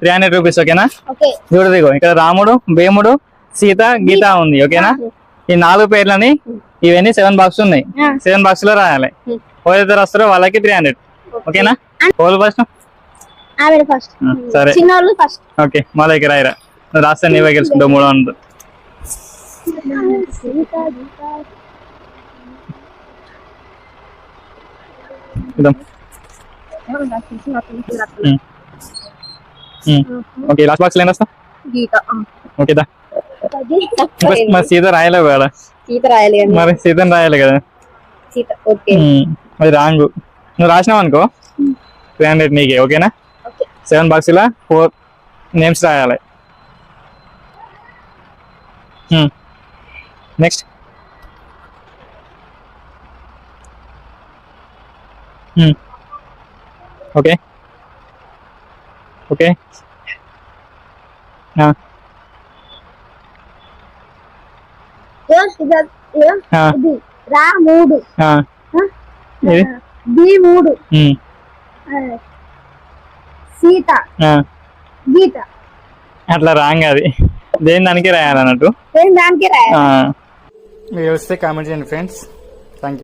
Three hundred rupees ఓకేనా okay చూడదు ఇగో ఇక్కడ రాముడు భీముడు సీత గీత ఉంది ఓకేనా ఈ నాలుగు పేర్లని ఇవన్నీ సెవెన్ బాక్స్ ఉన్నాయి. సెవెన్ బాక్స్లో రాయాలి. ఎవరైతే రాస్తారో వాళ్ళకి త్రీ హండ్రెడ్ ఓకేనా ఓల్ ఫస్ట్ సరే. ఓకే మా దగ్గర రాయరా. నువ్వు రాస్తే నీవే గెలుచుకుంటావు మూడు వందలు. ఇద్దాం. Hmm. ఓకే లాస్ట్ బాక్స్ ఏం రాస్తా గీత ఓకే దా ఫస్ట్ మరి సీత రాయలేవు కదా గీత రాయాలి అండి మరి సీతను రాయాలి కదా గీత ఓకే ఉమ్, అది రాంగ్ నువ్వు రాసినావు అనుకో త్రీ హండ్రెడ్ నీకే ఓకేనా ఓకే సెవెన్ బాక్స్ ఇలా ఫోర్ నేమ్స్ రాయాలి నెక్స్ట్ ఓకే ఓకే? ఇది. రా మూడు. బి మూడు. సీత. గీత. అట్లా రాంగ్ అది. దేని దానికి రాయాలన్నట్టు? నేను దానికే రాయాలి? మీరు వస్తే కామెంట్ చేయండి ఫ్రెండ్స్.